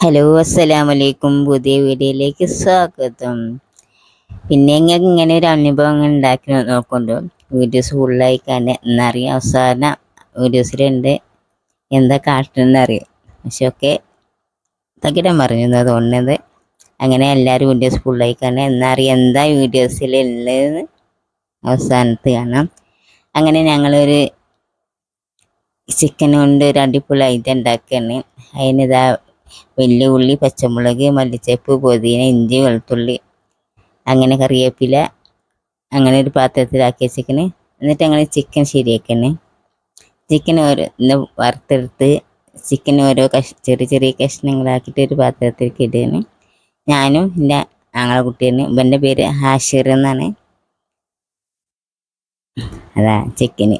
Hello അസ്സലാമു വലൈക്കും പുതിയ വീഡിയോയിലേക്ക് സ്വാഗതം. പിന്നെ ഞങ്ങൾക്ക് ഇങ്ങനെ ഒരു അനുഭവം ഉണ്ടാക്കി നോക്കുന്നുണ്ടോ. വീഡിയോസ് ഫുള്ളായി കണ്ട് എന്നറിയാം അവസാന വീഡിയോസിലുണ്ട് എന്താ കാട്ടണമെന്നറിയാം പക്ഷെ ഒക്കെ തകിടം പറഞ്ഞു തോന്നുന്നത് അങ്ങനെ എല്ലാവരും വീഡിയോസ് ഫുള്ളായി കണ്ട് എന്നറിയാം എന്താ വീഡിയോസിലുള്ളതെന്ന് അവസാനത്ത് കാണാം. അങ്ങനെ ഞങ്ങളൊരു ചിക്കൻ കൊണ്ട് ഒരു അടിപൊളി ഐറ്റം ഉണ്ടാക്കുകയാണ് അതിനിതാ വലിയ പച്ചമുളക് മല്ലിച്ചപ്പ് പുതിന ഇഞ്ചി വെളുത്തുള്ളി അങ്ങനെ കറിവേപ്പില അങ്ങനെ ഒരു പാത്രത്തിലാക്കി വെച്ചിക്കണ്. എന്നിട്ട് അങ്ങനെ ചിക്കൻ ശരിയാക്കണേ. ചിക്കൻ ഓരോ വറുത്തെടുത്ത് ചിക്കൻ ഓരോ കഷ് ചെറിയ ചെറിയ കഷ്ണങ്ങളാക്കിയിട്ട് ഒരു പാത്രത്തിലേക്ക് ഇടുകയാണ് ഞാനും എന്റെ ആങ്ങളെ കുട്ടിയാണ് ഇവന്റെ പേര് ഹാഷിർ എന്നാണ്. അതാ ചിക്കന്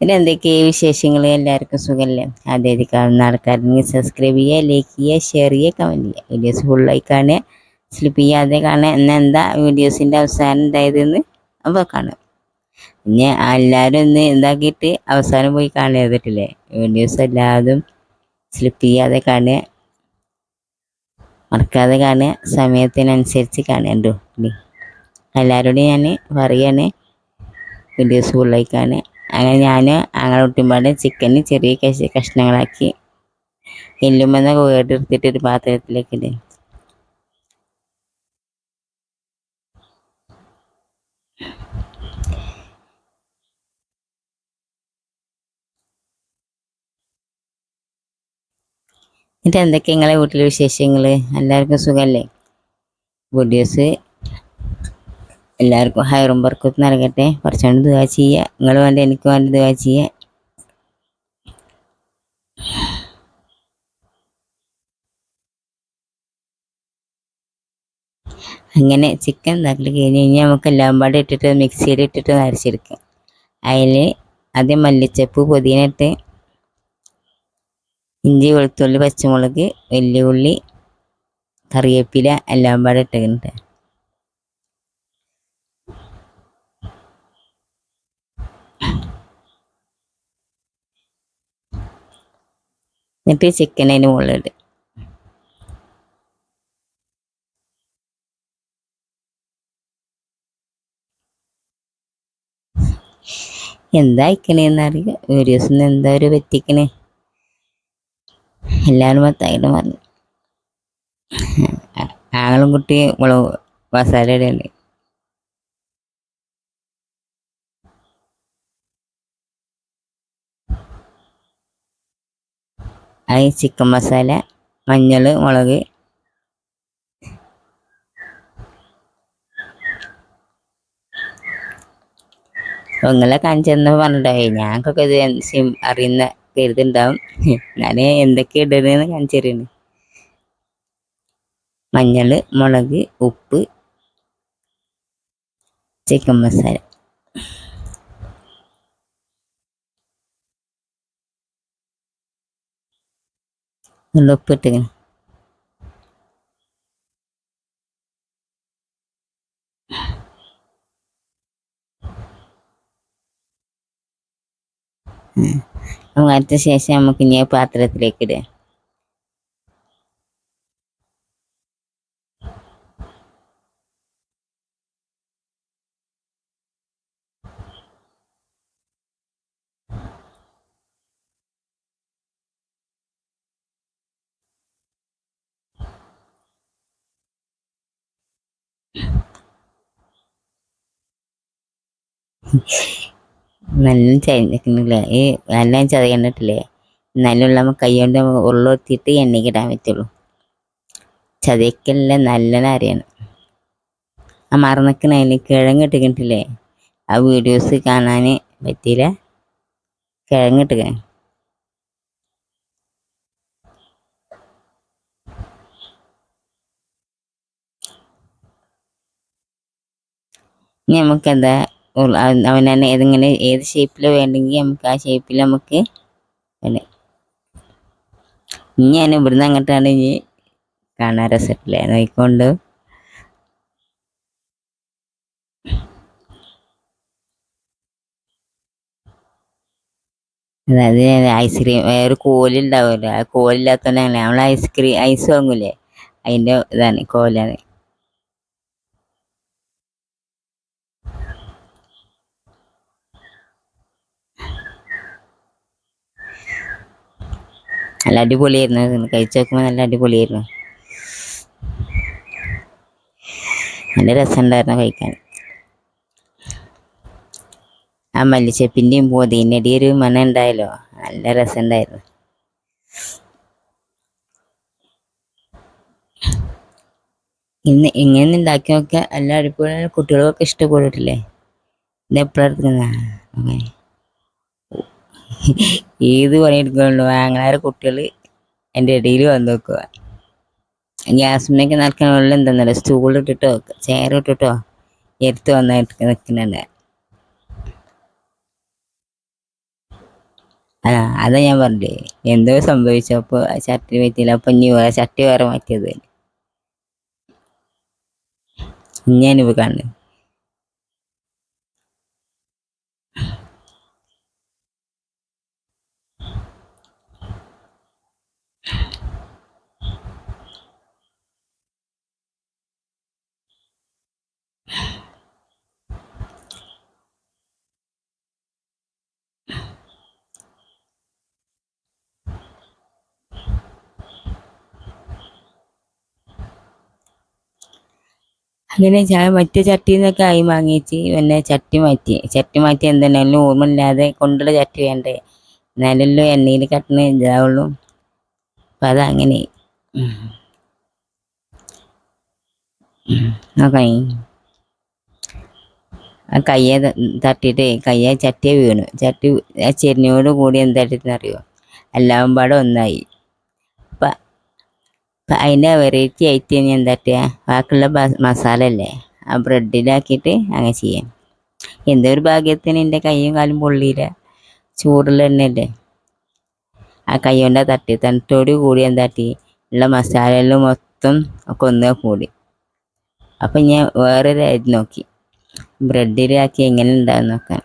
പിന്നെ എന്തൊക്കെയാ വിശേഷങ്ങൾ? എല്ലാവർക്കും സുഖമല്ലേ ആദ്യമായിട്ട് കാണുന്ന ആൾക്കാരുണ്ടെങ്കിൽ സബ്സ്ക്രൈബ് ചെയ്യുക ലൈക്ക് ചെയ്യുക ഷെയർ ചെയ്യുക കമന്റ് ചെയ്യുക. വീഡിയോസ് ഫുള്ളായി കാണുക സ്ലിപ്പ് ചെയ്യാതെ കാണുക. എന്നാൽ എന്താ വീഡിയോസിന്റെ അവസാനം ഉണ്ടായതെന്ന് അപ്പോൾ കാണുക പിന്നെ എല്ലാവരും ഒന്ന് ഇതാക്കിയിട്ട് അവസാനം പോയി കാണുക ചെയ്തിട്ടില്ലേ വീഡിയോസ് എല്ലാതും സ്ലിപ്പ് ചെയ്യാതെ കാണുക മറക്കാതെ കാണുക സമയത്തിനനുസരിച്ച് കാണുന്നുണ്ടോ എല്ലാവരോടും ഞാൻ പറയാണ് വീഡിയോസ് ഫുള്ളായി കാണുക. അങ്ങനെ ഞാൻ അങ്ങനെ ഒട്ടുമ്പാട് ചിക്കന് ചെറിയ കഷ കഷ്ണങ്ങളാക്കി എല്ലുമെന്ന വേടെടുത്തിട്ട് ഒരു പാത്രത്തിലേക്ക് ഇടും എന്നിട്ട് എന്തൊക്കെ നിങ്ങളെ വീട്ടിലെ വിശേഷങ്ങൾ എല്ലാവർക്കും സുഖമല്ലേ വീഡിയോസ് എല്ലാവർക്കും ഹൈറും ബർക്കത്ത് നൽകട്ടെ. കുറച്ചുകൊണ്ട് ദുവാ ചെയ്യുക നിങ്ങൾ വേണ്ട എനിക്ക് വേണ്ടി ദുവാ ചെയ്യുക അങ്ങനെ ചിക്കൻ ഉണ്ടാക്കൽ കഴിഞ്ഞ് കഴിഞ്ഞാൽ നമുക്ക് എല്ലാം പാടെ ഇട്ടിട്ട് മിക്സിയിൽ ഇട്ടിട്ട് നരച്ചെടുക്കാം അതിൽ ആദ്യം മല്ലിച്ചപ്പ് പുതിന ഇട്ട് ഇഞ്ചി വെളുത്തുള്ളി പച്ചമുളക് വലിയ ഉള്ളി കറിവേപ്പില എല്ലാം പാടെ ഇട്ടിട്ടുണ്ട് എന്നിട്ട് ചിക്കൻ അതിന് മുകളിലിട്ട് എന്താ അയക്കണേന്നറിയില്ല വീഡിയോസിൽ നിന്ന് എന്താ ഒരു പറ്റിക്കണേ? എല്ലാവരും മൊത്തമായിട്ട് പറഞ്ഞു ആങ്ങളും കുട്ടി മുളക് മസാല ഇടയുണ്ട് അത് ചിക്കൻ മസാല മഞ്ഞൾ മുളക്. നിങ്ങളെ കാണിച്ചെന്ന് പറഞ്ഞിട്ടായി ഞങ്ങൾക്കൊക്കെ ഇത് സിം അറിയുന്ന കരുതുണ്ടാവും. ഞാൻ എന്തൊക്കെ ഇടരുതെന്ന് കാണിച്ചു തരുന്നു മഞ്ഞൾ മുളക് ഉപ്പ് ചിക്കൻ മസാല. നല്ല ഉപ്പിട്ടിങ്ങനെ അടുത്ത ശേഷം നമുക്ക് ഇനി പാത്രത്തിലേക്ക് ഇടുക നല്ല ചതഞ്ഞിട്ടില്ലേ ഈ എല്ലാം ചതയണ്ടിട്ടില്ലേ നല്ലുള്ള കൈ കൊണ്ട് ഉള്ളൊത്തിയിട്ട് എണ്ണയ്ക്ക് ഇടാൻ പറ്റുള്ളൂ. ചതയ്ക്കല്ല നല്ലോണം അറിയണം. ആ മറന്നിക്കണതിന് കിഴങ്ങിട്ടിട്ടില്ലേ ആ വീഡിയോസ് കാണാൻ പറ്റിയില്ല. കിഴങ്ങിട്ടുക ഇനി നമുക്കെന്താ അവനെ ഇതിങ്ങനെ ഏത് ഷേപ്പിൽ വേണ്ടെങ്കിൽ നമുക്ക് ആ ഷേപ്പിൽ നമുക്ക് ഇനി ഞാൻ ഇവിടുന്ന് അങ്ങോട്ടാണ് ഇനി കാണാൻ രസമില്ലേ നോക്കിക്കൊണ്ട്. അതായത് ഐസ്ക്രീം ഒരു കോലുണ്ടാവുമല്ലോ ആ കോലില്ലാത്തോണ്ടാണ് നമ്മൾ ഐസ്ക്രീം ഐസ് വാങ്ങൂലേ? അതിന്റെ ഇതാണ് കോലാണ്. നല്ല അടിപൊളിയായിരുന്നു. കഴിച്ചു നോക്കുമ്പോൾ നല്ല അടിപൊളിയായിരുന്നു. നല്ല രസമുണ്ടായിരുന്നു കഴിക്കാൻ. ആ മല്ലിച്ചപ്പിന്റെയും പോതിന്റെ ഒരു മണം ഉണ്ടായല്ലോ. നല്ല രസമുണ്ടായിരുന്നു. ഇന്ന് ഇങ്ങനെ ഉണ്ടാക്കി നോക്കിയാൽ എല്ലാ അടിപൊളി കുട്ടികൾക്കൊക്കെ ഇഷ്ടപ്പെട്ടിട്ടില്ലേ? ഇത് എപ്പോഴെടുക്കുന്ന ഏത് പണിയെടുക്കുന്നുണ്ടോ? അങ്ങനെ കുട്ടികൾ എന്റെ ഇടയിൽ വന്ന് നോക്കുക ഗ്യാസിനൊക്കെ നടക്കണുള്ള എന്താന്നല്ല സ്റ്റൂൾ ഇട്ടിട്ടോ ചെയർ ഇട്ടിട്ടോ എടുത്ത് വന്നായിട്ട് നിൽക്കുന്നുണ്ട്. ആ അതാ ഞാൻ പറഞ്ഞേ എന്തോ സംഭവിച്ചപ്പോൾ ചട്ടി പറ്റിയില്ല അപ്പം ഇനി വേറെ ചട്ടി വേറെ മാറ്റിയത്. ഞാനിപ്പോൾ കാണുന്നത് അങ്ങനെ ഞാൻ മറ്റേ ചട്ടിയിൽ നിന്നൊക്കെ ആയി വാങ്ങിച്ച് പിന്നെ ചട്ടി മാറ്റി. ചട്ടി മാറ്റി എന്തെങ്കിലും ഓർമ്മയില്ലാതെ കൊണ്ടുള്ള ചട്ടി വേണ്ടേ? എന്നാലല്ലോ എണ്ണയിൽ കട്ടണ ഇതാവുള്ളൂ. അപ്പം അതങ്ങനെ. നോക്കാം ആ കയ്യെ തട്ടിയിട്ട് കയ്യെ ചട്ടിയെ വീണു. ചട്ടി ആ ചെരിഞ്ഞോട് കൂടി എന്തായിട്ടെന്നറിയോ എല്ലാം പാടെ ഒന്നായി. അപ്പം അതിന്റെ വെറൈറ്റി ആയിട്ട് ഇനി എന്താ പറ്റുക ബാക്കിയുള്ള മസാല അല്ലേ ആ ബ്രെഡിലാക്കിയിട്ട് അങ്ങനെ ചെയ്യാം. എന്തോ ഒരു ഭാഗ്യത്തിന് എന്റെ കൈയും കാലും പൊള്ളിയില്ല. ചൂടുള്ള എണ്ണയല്ലേ? ആ കൈ കൊണ്ട് തട്ടി. തണുത്തോട് കൂടി എന്താ എന്താട്ടി ഉള്ള മസാലയെല്ലാം മൊത്തം ഒക്കെ ഒന്ന് കൂടി. അപ്പം ഞാൻ വേറൊരു അരി നോക്കി. ബ്രെഡിലാക്കി എങ്ങനെ ഉണ്ടാകും നോക്കാൻ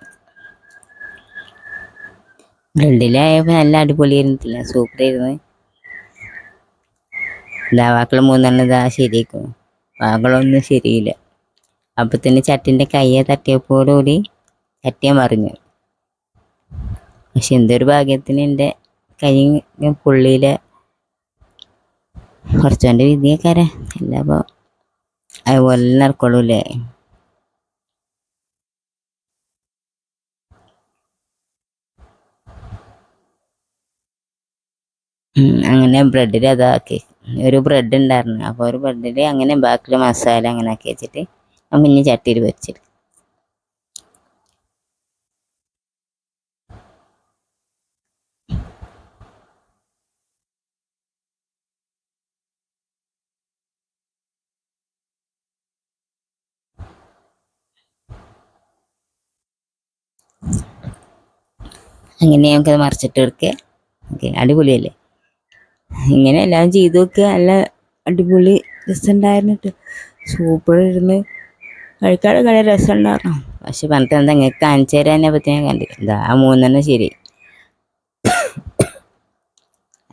ബ്രെഡിലായപ്പോൾ നല്ല അടിപൊളിയായിരുന്നില്ല സൂപ്പറായിരുന്നു ഇതാ വാക്കൾ മൂന്നെണ്ണം ഇതാ ശരിയാക്കും. വാക്കളൊന്നും ശരിയില്ല. അപ്പം തന്നെ ചട്ടിന്റെ കയ്യെ തട്ടിയപ്പോടുകൂടി ചട്ടിയെ മറിഞ്ഞു. പക്ഷെ എന്തൊരു ഭാഗ്യത്തിന് എന്റെ കൈ പുള്ളിയിലെ കുറച്ചോന്റെ വിധിയൊക്കെ അല്ലപ്പോൾ അതുപോലെ നടക്കുള്ളൂല്ലേ? അങ്ങനെ ബ്രെഡിൽ അതാക്കി ഒരു ബ്രെഡ് ഉണ്ടായിരുന്നു. അപ്പോൾ ഒരു ബ്രെഡിൽ അങ്ങനെ ബാക്കിൽ മസാല അങ്ങനെ ആക്കി വെച്ചിട്ട് ഇനി ചട്ടിയിൽ വെച്ചിട്ട്. അങ്ങനെ നമുക്കത് മറിച്ചിട്ട് എടുക്കുക ഓക്കെ അടിപൊളിയല്ലേ? ഇങ്ങനെ എല്ലാം ചെയ്തു നോക്കുക നല്ല അടിപൊളി രസമുണ്ടായിരുന്നു സൂപ്പർ സൂപ്പറായിരുന്നു കഴിക്കാതെ കളി രസമുണ്ടായിരുന്നു പക്ഷെ പറഞ്ഞിട്ട് എന്താ ഇങ്ങനെ കാണിച്ചു തരാനെ പറ്റി ഞാൻ കണ്ടില്ല. എന്താ ആ മൂന്നെണ്ണം ശരി.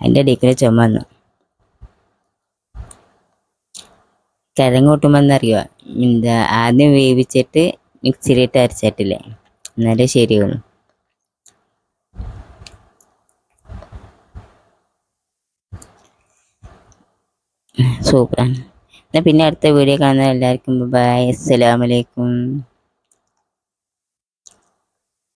അതിന്റെ ഇടയ്ക്കിൽ ചുമ വന്നു കിഴങ്ങ് കൂട്ടുമ്പോൾ എന്നറിയുക എന്താ ആദ്യം വേവിച്ചിട്ട് മിക്സിയിലിട്ട് അരച്ചിട്ടില്ലേ? എന്നാലേ ശരിയാവുള്ളൂ. സൂപ്പറാണ്. എന്നാൽ പിന്നെ അടുത്ത വീഡിയോ കാണുന്ന എല്ലാവർക്കും ബൈ അസ്സലാമലൈക്കും